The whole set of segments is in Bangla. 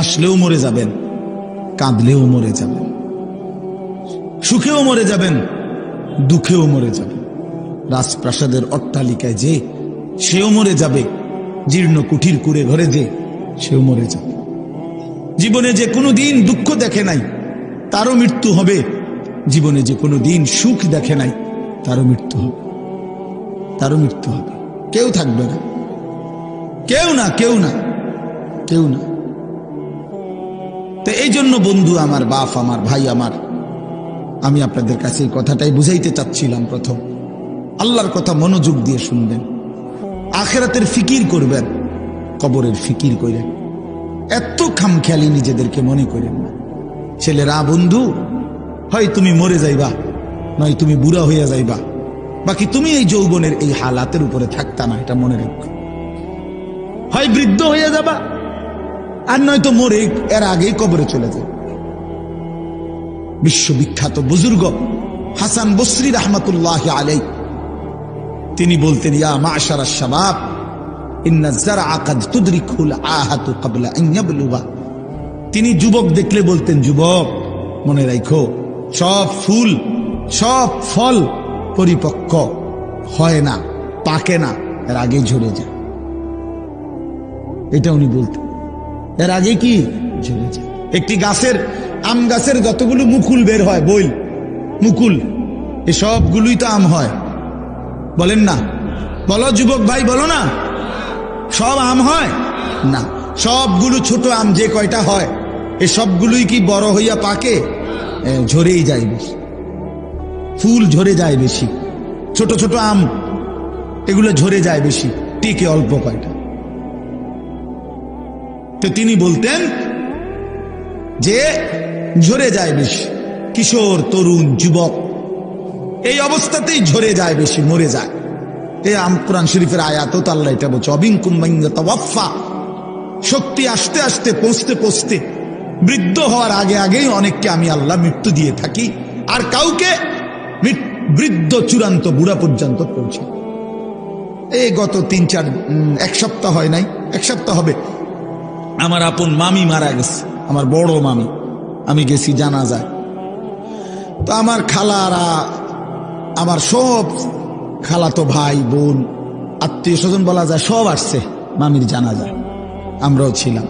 হাসলেও মরে যাবেন, কাঁদলেও মরে যাবেন, সুখেও মরে যাবেন, দুঃখেও মরে যাবেন। রাজপ্রাসাদের অট্টালিকায় যে সেও মরে যাবে, জীর্ণ কুঠির কুড়ে ঘরে যে সেও মরে যাবে। জীবনে যে কোনো দিন দুঃখ দেখে নাই, তারও মৃত্যু হবে। জীবনে যে কোনো দিন সুখ দেখে নাই, তারও মৃত্যু হবে। তারও মৃত্যু হবে। কেউ থাকবে না। কেউ না কেউ না কেউ না। তো এই জন্য বন্ধু, আমার বাপ, আমার ভাই, আমার, আমি আপনাদের কাছে এই কথাটাই বুঝাইতে চাচ্ছিলাম প্রথম। আল্লাহর কথা মনোযোগ দিয়ে শুনবেন। আখেরাতের ফিকির করবেন, কবরের ফিকির করেন এত খামখেয়ালি নিজেদেরকে মনে করেন না। ছেলেরা, বন্ধু, হয় তুমি মরে যাইবা, নয় তুমি বুড়া হইয়া যাইবা। বাকি তুমি এই যৌবনের এই হালাতের উপরে থাকতা না, এটা মনে রাখো। হয় বৃদ্ধ হইয়া যাবা আর নয়তো মরে এর আগেই কবরে চলে যায়। বিশ্ববিখ্যাত বুজুর্গ হাসান বসরি রহমতুল্লাহ আলাই তিনি বলতেন, ইয়া শাবাব ক্বাবলা আন ইয়াবলুগা। তিনি যুবক দেখলে বলতেন, যুবক, মনে রাখো সব ফুল, সব ফল পরিপক্ক হয় না, পাকে না, এর আগে ঝরে যায়। এটা উনি বলতেন। এর আগে কি? একটি গাছের, আম গাছের যতগুলো মুকুল বের হয়, বইল, মুকুল এ সবগুলোই তো আম হয়। বলেন না। বলো যুবক ভাই, বলো না। সব আম হয়? না। সবগুলো ছোট আম যে কয়টা হয় এ সবগুলোই কি বড় হইয়া পাকে? ঝরেই যায় বেশি। ফুল ঝরে যায় বেশি। ছোট ছোট আম, এগুলো ঝরে যায় বেশি। টিকে অল্প কয়টা। তো তিনি বলতেন যে, ঝরে যায় বেশি। কিশোর, তরুণ, যুবক, এই অবস্থাতেই ঝরে যায় বেশি, মরে যায়। এই আম, কোরআন শরীফের আয়াত এটা বলছে অবিঙ্কুম শক্তি আসতে আসতে, পৌঁছতে পৌঁছতে, বৃদ্ধ হওয়ার আগে আগেই অনেককে আমি আল্লাহ মৃত্যু দিয়ে থাকি, আর কাউকে বৃদ্ধ চূড়ান্ত বুড়া পর্যন্ত পৌঁছে। এই গত তিন, চার এক সপ্তাহ হয় নাই, এক সপ্তাহ হবে। আমার আপন মামি মারা গেছে। আমার বড় মামি। আমি গেছি জানা যায় তো আমার খালারা, আমার সব খালা তো ভাই, বোন, আত্মীয় স্বজন বলা যায়, সব আসছে মামির জানা যায় আমরাও ছিলাম।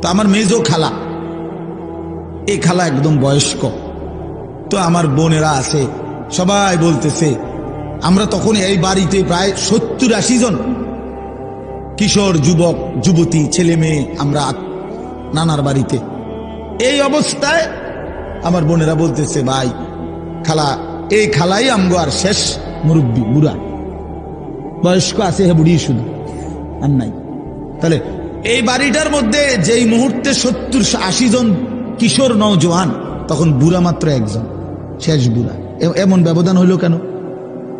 তো আমার মেজো খালা এই খালা একদম বয়স্ক। তো আমার বোনেরা আছে, সবাই বলতেছে, আমরা তখন এই বাড়িতে প্রায় সত্তর আশি জন কিশোর যুবক, যুবতী, ছেলে মেয়ে, আমরা নানার বাড়িতে। এই অবস্থায় আমার বোনেরা বলতেছে, ভাই, খালা, এই খালাই আমগো আর শেষ মুরব্বী, বুড়া। বয়স্ক আছে হে বুড়ি শুধু, আর নাই। তাহলে এই বাড়িটার মধ্যে যেই মুহূর্তে সত্তর আশি জন কিশোর নওজোয়ান, তখন বুড়া মাত্র একজন, শেষ বুড়া। এমন ব্যবধান হইল কেন?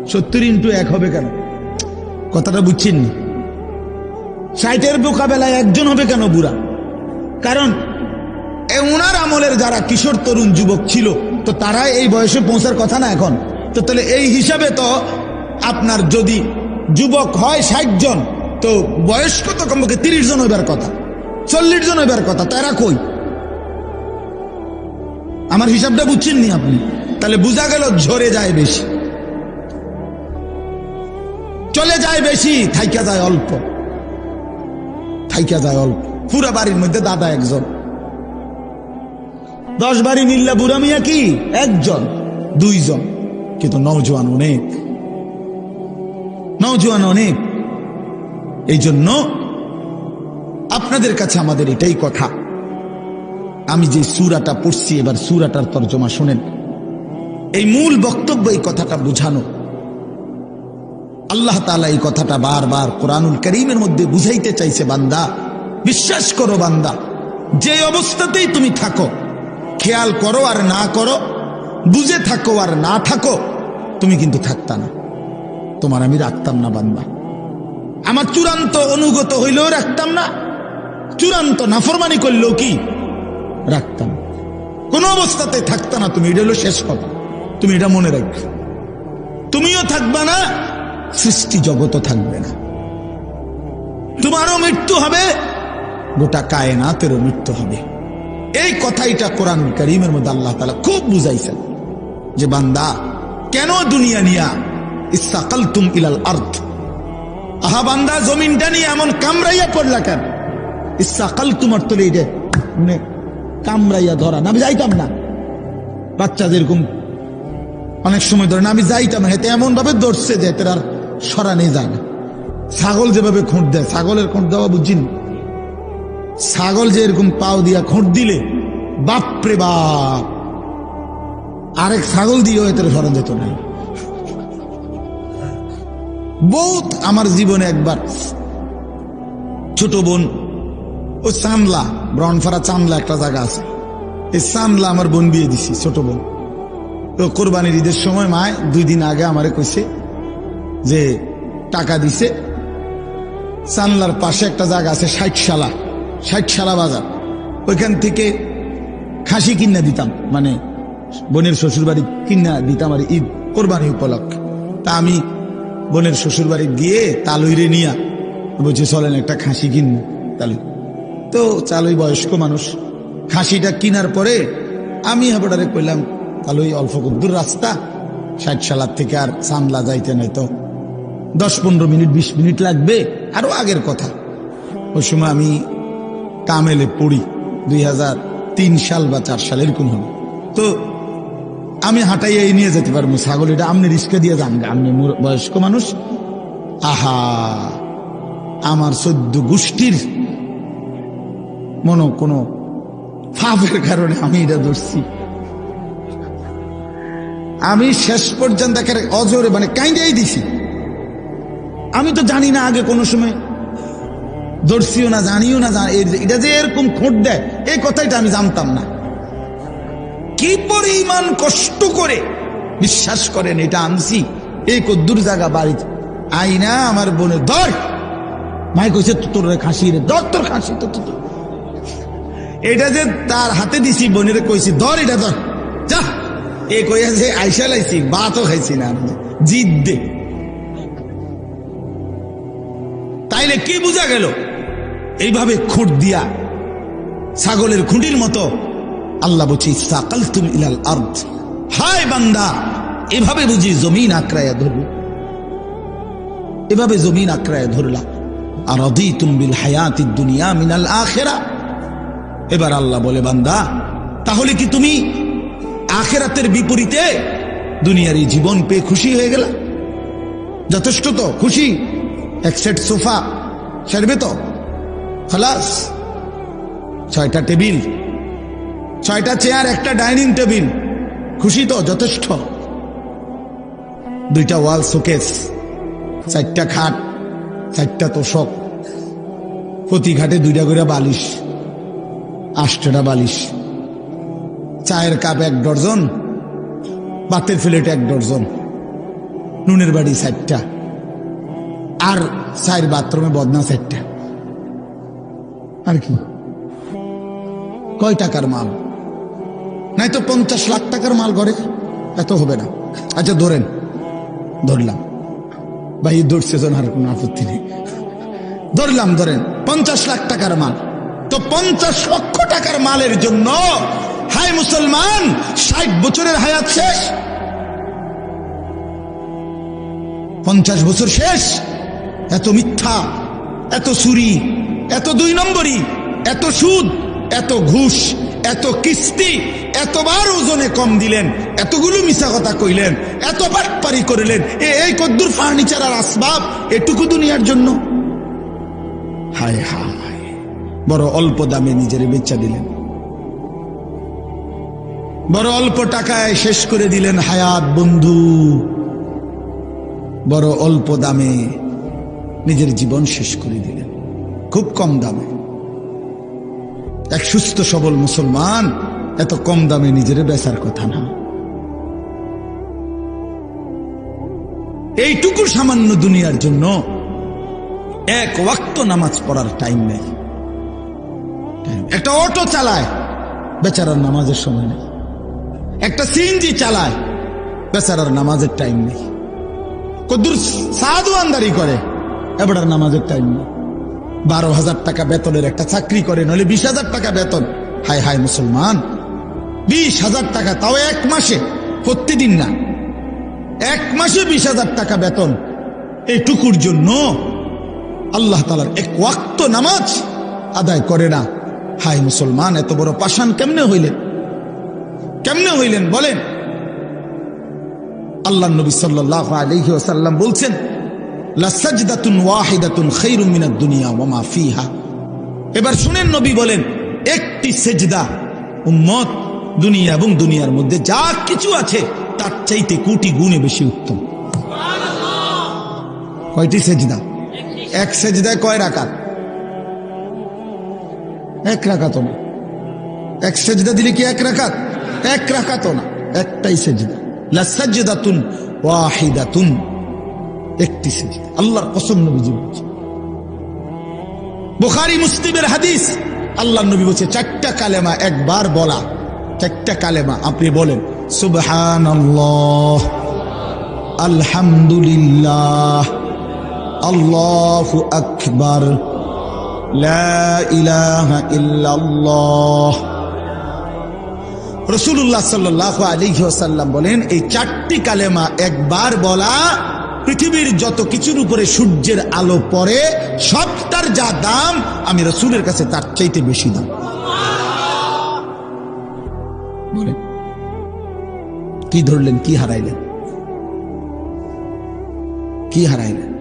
সত্তর ইন্টু এক হবে কেন? কথাটা বুঝছেন না? ষাটের মোকাবেলায় একজন হবে কেন বুড়া? কারণ, এ উনার আমলের যারা কিশোর তরুণ যুবক ছিল, তো তারা এই বয়সে পৌঁছার কথা না এখন। তো তাহলে এই হিসাবে তো আপনার যদি যুবক হয় ষাট জন, তো বয়স্ক তো কমপক্ষে তিরিশ জন হইবার কথা, চল্লিশ জন হইবার কথা তারা কই? আমার হিসাবটা বুঝছেন নি আপনি? তাহলে বোঝা গেল ঝরে যায় বেশি। চলে যায় বেশি, থাইকা যায় অল্প। থাইকা যায় অল্প। পুরা বাড়ির মধ্যে দাদা একজন। দশ বাড়ি মিল্লা বুড়া মিয়া কি? একজন, দুইজন। কিন্তু নৌজওয়ান অনেক। নৌজওয়ান অনেক। এই জন্য আপনাদের কাছে আমাদের এটাই কথা। আমি যে সুরাটা পড়ছি, এবার সুরাটার তর্জমা শোনেন। এই মূল বক্তব্য এই কথাটা বুঝানো। আল্লাহ তালা এই কথাটা বারবার কোরআনুল করিমের মধ্যে বুঝাইতে চাইছে, বান্দা। বিশ্বাস করো, বান্দা। যে অবস্থাতেই তুমি থাকো, খেয়াল করো আর না করো, বুঝে থাকো আর না থাকো, তুমি কিন্তু থাকতা না। তোমার আমি রাখতাম না, বান্দা। আমার চূড়ান্ত অনুগত হইলেও রাখতাম না। চূড়ান্ত নাফরমানি করলেও কি? রাখতাম। কোন অবস্থাতে থাকতা না তুমি, এটা হলো শেষ কথা। তুমি এটা মনে রাখবে। তুমিও থাকবা না সৃষ্টি জগতও থাকবে না। তোমারও মৃত্যু হবে, গোটা কায়নাতেরও মৃত্যু হবে। এই কথাইটা কোরআন করিমের মধ্যে আল্লাহ তালা খুব বুঝাইছেন যে, বান্দা, কেন দুনিয়া নিয়া ইসাকাল তুম ইলাল আর্থ আহা বান্দা, জমিনটা নিয়ে এমন কামড়াইয়া পড়লা কেন? ইসাকাল তোমার তোলে যে মানে কামড়াইয়া ধরা। না, আমি যাইতাম না। বাচ্চা যেরকম অনেক সময় ধরে, না, আমি যাইতাম না। হেতে এমন ভাবে ধরছে যে, এতে আর সরানি যায় না ছাগল যেভাবে খুঁট দেয়, ছাগলের খুঁট দেওয়া বুঝিনি। ছাগল যে এরকম পাও দিয়া খুঁট দিলে, বাপরে বাপ! আরেক ছাগল দিয়েও এতে সরান যেত নাই বহুত আমার জীবনে একবার ছোট বোন, ও চান্দলা ব্রনফারা চান্দলা একটা জায়গা আছে। এই চান্দলা আমার বোন বিয়ে দিছি, ছোট বোন। কোরবানির ঈদের সময় মায় দুই দিন আগে আমারে কইছে যে টাকা দিছে। চানলার পাশে একটা জায়গা আছে ষাটশালা ষাটশালা বাজার। ওইখান থেকে খাসি কিনা দিতাম মানে বোনের শ্বশুর বাড়ি কিনা দিতাম আর ঈদ কোরবানি উপলক্ষে। তা আমি বোনের শ্বশুর বাড়ি গিয়ে তালুইরে নিয়া বলছি, চলেন একটা খাসি কিন তালুই। তো চালুই বয়স্ক মানুষ, খাসিটা কিনার পরে আমি হাবড়ারে কইলাম, তালুই অল্প দূর রাস্তা ষাট সালার থেকে আর সামলা যাইতে নাই তো দশ পনেরো মিনিট বিশ মিনিট লাগবে আরও আগের কথা। ওই সময় আমি কামেলে পড়ি দুই হাজার তিন সাল বা চার সাল এরকম হবে। তো আমি হাঁটাইয়া নিয়ে যেতে পারব ছাগল এটা আপনি রিস্কে দিয়ে যান। গা, আপনি বয়স্ক মানুষ আহা আমার সদ্য গোষ্ঠীর মনো কোনো ফাফের কারণে আমি এটা ধরছি। আমি শেষ পর্যন্ত একেবারে অজরে মানে কাইন্দাই দিছি। আমি তো জানি না আগে কোনো সময়। ধরছিও না, জানিও না এটা যে এরকম খোঁট দেয়, এই কথাইটা আমি জানতাম না। কি পরিমাণ কষ্ট করে বিশ্বাস করেন এটা আনছি। এই কদ্দুর জায়গা বাড়িতে। আইনা আমার বোনের, ধর! মাই কইছে তো তোর খাসি রে, ধর তোর খাসি তো তো তো। এটা যে তার হাতে দিছি, বোনের কইছি, ধর এটা ধর। যা! এ কইয়া যে আইসা লাইছি, বাতও খাইছি না। জিদ দে কি বোঝা গেল? এইভাবে খুঁট দিয়া ছাগলের খুঁটির মতো আল্লাহ বলছি সাকাল তুম ইলাল আর্দ। হায় বান্দা, এভাবে বুঝি জমিন আক্রায়া ধরবে এভাবে জমিন আক্রায়া ধরলা। আর অদি তুমবিল হায়াতি দুনিয়া মিনাল আখেরা। এবার আল্লাহ বলে, বান্দা, তাহলে কি তুমি আখেরাতের বিপরীতে দুনিয়ার এই জীবন পেয়ে খুশি হয়ে গেলা? যথেষ্ট তো, খুশি? এক সেট সোফা সারবে তো? খালাস, ছয়টা টেবিল, ছয়টা চেয়ার, একটা ডাইনিং টেবিল। খুশি তো, যথেষ্ট। দুইটা ওয়াল শোকেস, চারটা খাট, চারটা তোষক, প্রতি ঘাটে দুইটা করে বালিশ আষ্টটা বালিশ। চায়ের কাপ এক ডর্জন, বাতের প্লেট এক ডর্জন। নুনের বাড়ি চারটা। আর চায়ের বাথরুমে বদনা চারটা। আর কি? কয় টাকার মাল? নাই তো পঞ্চাশ লাখ টাকার মাল ঘরে। এত হবে না। আচ্ছা ধরেন। ধরলাম। ভাই ধরছে জন আর কোনো আপত্তি নেই। ধরলাম, ধরেন। পঞ্চাশ লাখ টাকার মাল। তো পঞ্চাশ লক্ষ টাকার মালের জন্য, হাই মুসলমান, ষাট বছরের হায়াত শেষ। পঞ্চাশ বছর শেষ। এত মিথ্যা, এত চুরি এত দুই নম্বরই, এত সুদ, এত ঘুষ, এত কিস্তি, এতবার ওজনে কম দিলেন, এতগুলো মিশা কথা কইলেন, এত বাটপারি করিলেন এই কদ্দুর ফার্নিচার আর আসবাব এটুকু দুনিয়ার জন্য? হায় হায়, বড় অল্প দামে নিজের বেচা দিলেন। বড় অল্প টাকায় শেষ করে দিলেন হায়াত বন্ধু। বড় অল্প দামে জীবন শেষ করে দিলেন। খুব কম দামে। এক সুস্থ, সবল মুসলমান এত কম দামে নিজের বেচার কথা না। এইটুকু সামান্য দুনিয়ার জন্য এক ওয়াক্ত নামাজ পড়ার টাইম নেই। একটা অটো চালায়, বেচারার নামাজের সময় নেই। একটা সিএনজি চালায়, বেচারার নামাজের টাইম নেই। কদ্দুর সাধু আন্দারি করে এবার নামাজের টাইম নেই। বারো হাজার টাকা বেতনের একটা চাকরি করে, নইলে বিশ হাজার টাকা বেতন। হায় হায় মুসলমান, বিশ হাজার টাকা তাও এক মাসে প্রতিদিন না। এক মাসে বিশ হাজার টাকা বেতন। এইটুকুর জন্য আল্লাহ তালার এক ওয়াক্ত নামাজ আদায় করে না। হায় মুসলমান, এত বড় পাষাণ কেমনে হইলেন? কেমনে হইলেন বলেন? আল্লাহ নবী সাল্লাহ আলহিউসাল্লাম বলছেন লাসাজদাতুন ওয়াহিদাতুন খাইরুম মিনাদ দুনিয়া ওয়া মা ফিহা। এবার শুনেন নবী বলেন, একটি সেজদা উম্মত দুনিয়া এবং দুনিয়ার মধ্যে যা কিছু আছে, তার চাইতে কোটি গুণে বেশি উত্তম। কয়টি সেজদা? এক সেজদায় কয় রাকাত? এক রাকাত না। এক সেজদা দিলে কি এক রাকাত? এক রাকাত না। একটাই সেজদা। লাসাজদাতুন ওয়াহিদাতুন। একটি সেজদা আল্লাহর কসম নবীজি বলছে। বুখারী মুসলিমের হাদিস। আল্লাহ নবী বলছে, চারটা কালেমা একবার বলা। চারটা কালেমা, আপনি বলেন, সুবহানাল্লাহ, আলহামদুলিল্লাহ, আল্লাহু আকবার রসুল্লাহ সাল্লাহ ওসাল্লাম বলেন, এই চারটি কালেমা একবার বলা পৃথিবীর যত কিছুর উপরে সূর্যের আলো পড়ে সবটার যা দাম, আমি রসুলের কাছে তার চাইতে বেশি দাম। কি ধরলেন, কি হারাইলেন? কি হারাইলেন?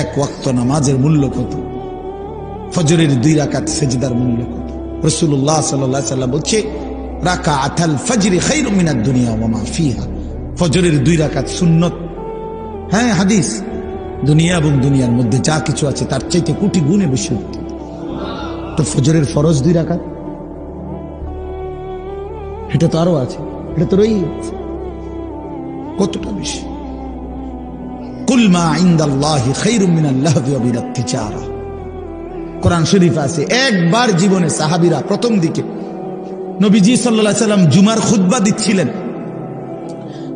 এক ওয়াক্ত নামাজের মূল্য কত? ফজরের দুই রাকাত সেজদার মূল্য কত? রসুল্লাহ সাল্লাহ সাল্লাম বলছে রাকা আথাল ফজরে খাই মিনার দুনিয়া ওমা ফিহা। ফজরের দুই রাকাত সুন্নত হ্যাঁ হাদিস। দুনিয়া এবং দুনিয়ার মধ্যে যা কিছু আছে, তার চাইতে কোটি গুণে বেশি উত্তম। তো ফজরের ফরজ দুই রাকাত? এটা তো আরও আছে। এটা তো আছে। কতটা বেশি? কুলমা ইন্দাল্লাহি খৈরুম মিনাল্লাহ বিরাত্তিচারা কোরআন শরীফ আছে, একবার জীবনে সাহাবিরা প্রথম দিকে নবীজি সাল্লা সাল্লাম জুমার খুদ্া দিচ্ছিলেন।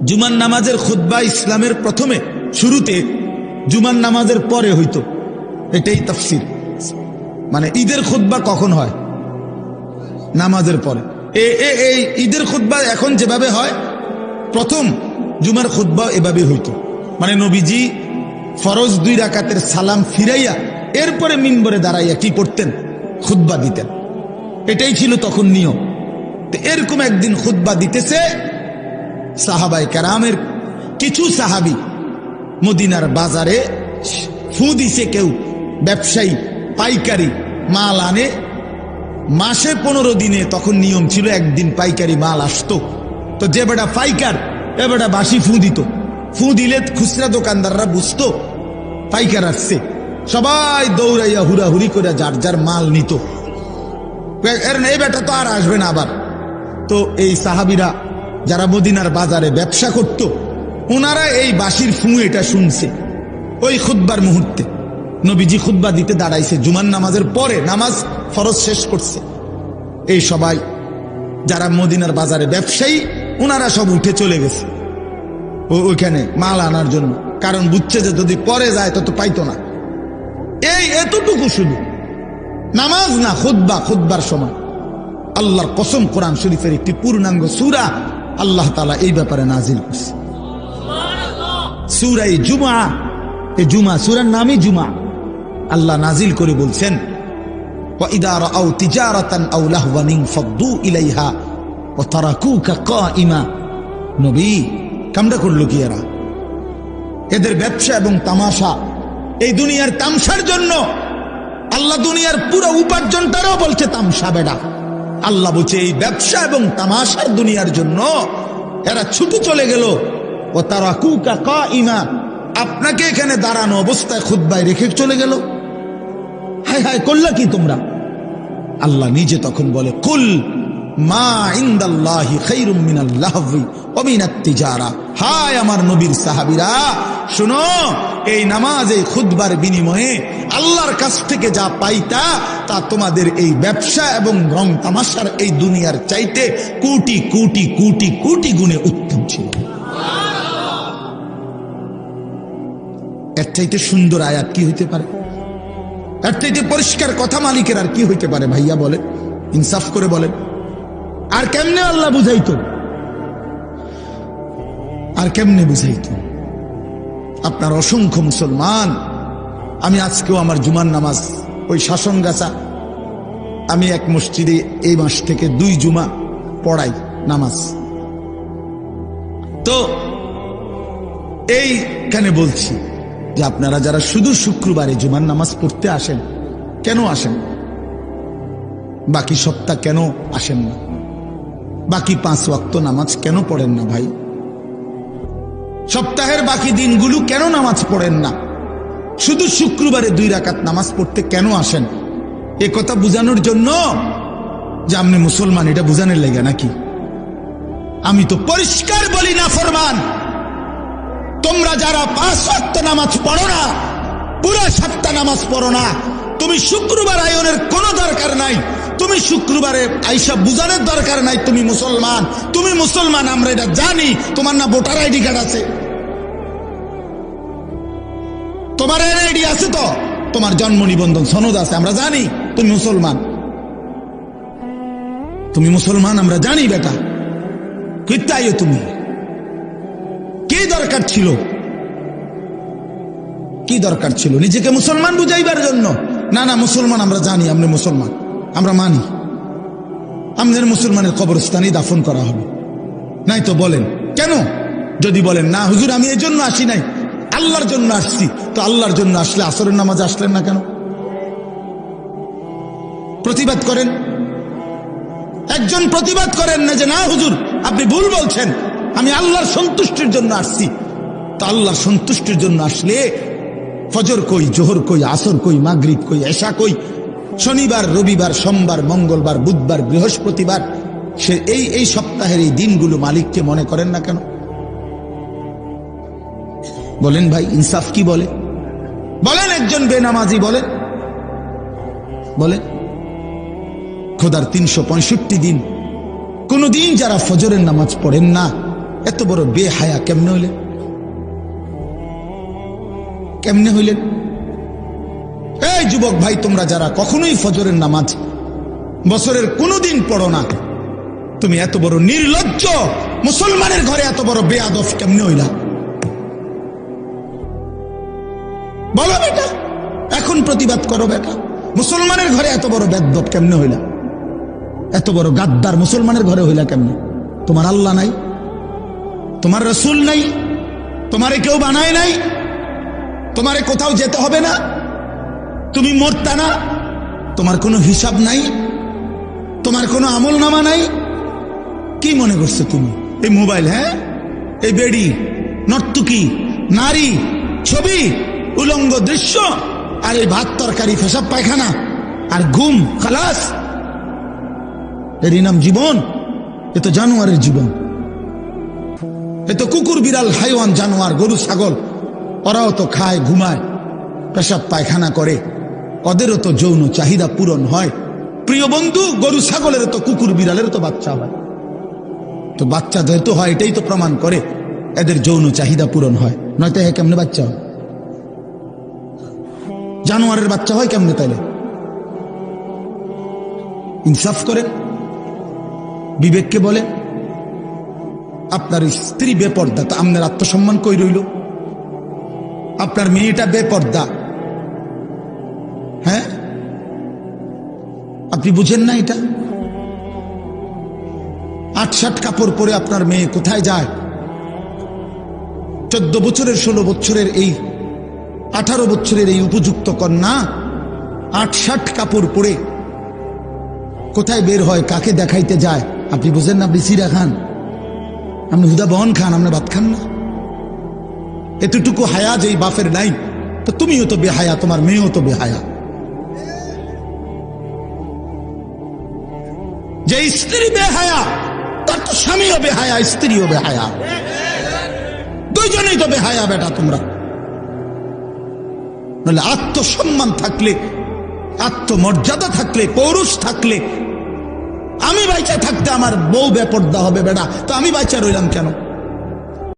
জুমার নামাজের খুদ্া ইসলামের প্রথমে, শুরুতে জুমার নামাজের পরে হইতো। এটাই তফসির। মানে ঈদের খুদ্া কখন হয়? নামাজের পরে। এই ঈদের খুদ্া এখন যেভাবে হয়, প্রথম জুমার খুদ্া এভাবে হইতো। মানে নবীজি ফরজ দুই রাকাতের সালাম ফিরাইয়া এরপরে মিম্বরে দাঁড়াইয়া কি করতেন? খুদ্া দিতেন। এটাই ছিল তখন নিয়ম। এরকম একদিন খুদ্া দিতেছে সাহাবাই কারামের কিছু সাহাবি মদিনার বাজারে ফু দিছে কেউ, ব্যবসায়ী, পাইকারি মাল আনে। মাসে পনেরো দিনে তখন নিয়ম ছিল, একদিন পাইকারি মাল আসতো। তো যে বেটা পাইকার, এ বেটা বাসি ফু দিত। ফু দিলে খুচরা দোকানদাররা বুঝতো, পাইকার আসছে। সবাই দৌড়াইয়া হুড়াহুড়ি করে যার যার মাল নিত। এর এই বেটা তো আর আসবে না আবার। তো এই সাহাবিরা যারা মদিনার বাজারে ব্যবসা করত ওনারা এই বাসির ফু এটা শুনছে। ওই খুদ্বার মুহূর্তে নবীজি খুদ্া দিতে দাঁড়াইছে জুমান নামাজের পরে নামাজ ফরজ শেষ করছে। এই সবাই যারা মদিনার বাজারে ব্যবসায়ী ওনারা সব উঠে চলে গেছে। ও ওইখানে মাল আনার জন্য, কারণ বুঝছে যে যদি পরে যায় তত পাইতো না। এই এতটুকু শুধু। নামাজ না খুদ্া খুদ্বার সময়। আল্লাহর কসম কোরআন শরীফের একটি পূর্ণাঙ্গ সুরা আল্লাহ তালা এই ব্যাপারে নাজিল করছে। সুরাই জুমা এই জুমা, সুরার নামই জুমা। আল্লাহ নাজিল করে বলছেন কামটা করল কি এরা? এদের ব্যবসা এবং তামাশা এই দুনিয়ার তামসার জন্য। আল্লাহ দুনিয়ার পুরো উপার্জনটারও বলছে তামসা বেড়া। আল্লাহ বলছে, এই ব্যবসা এবং তামাশার দুনিয়ার জন্য এরা ছুটে চলে গেল। ও তারা কুকা ক ইমা আপনাকে এখানে দাঁড়ানো অবস্থায় খুদ্ায় রেখে চলে গেল। হায় হায়, করলা কি তোমরা? আল্লাহ নিজে তখন বলে, কুল মা ইন্দাল্লাহি খাইরুম মিনাল্লাহবি অমিনাত তিজারা হায় আমার নবীর সাহাবীরা, শুনো, এই নামাজ এই খুদবার বিনিময়ে আল্লাহর কাছ থেকে যা পাইতা, তা তোমাদের এই ব্যবসা এবং রং তামাশার এই দুনিয়ার চাইতে কোটি কোটি কোটি কোটি গুণে উত্তম ছিল। এর চাইতে সুন্দর আয়াত কি হইতে পারে? এর চাইতে পরিষ্কার কথা মালিকের আর কি হইতে পারে ভাইয়া বলে ইনসাফ করে বলেন। আর কেমনে আল্লাহ বুঝাইতো? আর কেমনে বুঝাইতো? আপনার অসংখ্য মুসলমান, আমি আজকেও আমার জুমার নামাজ, ওই শাসন গাছা, আমি এক মসজিদে এই মাস থেকে দুই জুমা পড়াই নামাজ। তো, এইখানে বলছি যে আপনারা যারা শুধু শুক্রবারে জুমার নামাজ পড়তে আসেন, কেন আসেন? বাকি সপ্তাহ কেন আসেন না? বাকি পাঁচ ওয়াক্ত নামাজ কেন পড়েন না ভাই? সপ্তাহের বাকি দিনগুলো কেন নামাজ পড়েন না? শুধু শুক্রবারে দুই রাকাত নামাজ পড়তে কেন আসেন? এ কথা বুঝানোর জন্য যে আপনি মুসলমান, এটা বুঝানোর লেগে নাকি? আমি তো পরিষ্কার বলি না, ফরমান। তোমরা যারা পাঁচ ওয়াক্ত নামাজ পড়ো না, পুরো সাতটা নামাজ পড়ো না, তুমি শুক্রবার আয়নের কোনো দরকার নাই। তুমি শুক্রবারে আইসা বুঝানোর দরকার নাই, তুমি মুসলমান। তুমি মুসলমান, আমরা এটা জানি। তোমার না ভোটার আইডি কার্ড আছে। তোমার এনআইডি আছে তো? তোমার জন্ম নিবন্ধন সনদ আছে, আমরা জানি। তুমি মুসলমান। তুমি মুসলমান, আমরা জানি বেটা। কইতাইও তুমি। কি দরকার ছিল? কি দরকার ছিল? নিজেকে মুসলমান বুঝাইবার জন্য। না না, মুসলমান আমরা জানি, আমরা মুসলমান। আমরা মানি। আমাদের মুসলমানের কবরস্থানে দাফন করা হবে। নাই তো বলেন, কেন? যদি বলেন, না, হুজুর, আমি এই জন্য আসি নাই। আল্লাহর জন্য আসছি। তো আল্লাহর জন্য আসলে আসরের নামাজ আসলেন না কেন? প্রতিবাদ করেন? একজন প্রতিবাদ করেন না যে, না, হুজুর, আপনি ভুল বলছেন। আমি আল্লাহর সন্তুষ্টির জন্য আসছি। তো আল্লাহর সন্তুষ্টির জন্য আসলে ফজর কই, জোহর কই, আসর কই, মাগরিব কই, এশা কই শনিবার, রবিবার, সোমবার, মঙ্গলবার, বুধবার, বৃহস্পতিবার, সে এই এই সপ্তাহের এই দিনগুলো মালিককে মনে করেন না কেন? বলেন ভাই, ইনসাফ কি বলে? বলেন একজন বেনামাজি বলেন। বলেন, খোদার তিনশো পঁয়ষট্টি দিন, কোনদিন যারা ফজরের নামাজ পড়েন না, এত বড় বেহায়া কেমনে হইলেন? কেমনে হইলেন? এই যুবক ভাই, তোমরা যারা কখনোই ফজরের নামাজ বছরের কোনোদিন পড়ো না, তুমি এত বড় নির্লজ্জ। মুসলমানের ঘরে এত বড় বেয়াদফ কেমনে হইলা? বলো বেটা, এখন প্রতিবাদ করো বেটা। মুসলমানের ঘরে এত বড় বেদব কেমনে হইলা? এত বড় গাদ্দার মুসলমানের ঘরে হইলা কেমনে? তোমার আল্লাহ নাই, তোমার রসুল নাই, তোমারে কেউ বানায় নাই, তোমারে কোথাও যেতে হবে না। তুমি মরতা না? তোমার কোনো হিসাব নাই? তোমার কোনো আমল নামা নাই? কি মনে করছ তুমি? এই মোবাইল হ্যাঁ? এই বেডি, নর্তুকি, নারী, ছবি, উলঙ্গ দৃশ্য, আর এই ভাত তরকারি ফেসাব পায়খানা, আর ঘুম, খালাস। এরই নাম জীবন, এ তো জানোয়ারের জীবন। এ তো কুকুর, বিড়াল, হাইওয়ান, জানোয়ার, গরু, ছাগল, ওরাও তো খায়, ঘুমায়, পেশাব পায়খানা করে। ওদেরও তো যৌন চাহিদা পূরণ হয়। প্রিয় বন্ধু, গরু ছাগলের তো কুকুর বিড়ালের তো বাচ্চা হয়। তো বাচ্চা যেহেতু হয়, এটাই তো প্রমাণ করে এদের যৌন চাহিদা পূরণ হয়। নয়তো হ্যাঁ কেমনে বাচ্চা হয়? জানোয়ারের বাচ্চা হয় কেমনে তাইলে? ইনসাফ করেন বিবেককে বলে, আপনার স্ত্রী বেপর্দা, তো আপনার আত্মসম্মান কই রইল? আপনার মেয়েটা বেপর্দা আপনি বুঝেন না এটা? আট ষাট কাপড় পরে আপনার মেয়ে কোথায় যায়? চোদ্দ বছরের, ষোলো বছরের এই, আঠারো বছরের এই উপযুক্ত কন্যা আট ষাট কাপড় পরে কোথায় বের হয়, কাকে দেখাইতে যায়? আপনি বুঝেন না, আপনি সিরা খান। আপনি হুদা বহন খান, আপনি ভাত খান না। এতটুকু হায়া যে বাপের নাই, তো তুমিও তো বেহায়া, তোমার মেয়েও তো বেহায়া। যে স্ত্রী বেহায়া, তার তো স্বামীও বেহায়া, স্ত্রীও বেহায়া। দুইজনেই তো বেহায়া বেটা তোমরা। নাহলে আত্মসম্মান থাকলে, আত্মমর্যাদা থাকলে, পৌরুষ থাকলে, আমি বাইচা থাকতে আমার বউ বেপর্দা হবে বেটা, তো আমি বাইচা রইলাম কেন?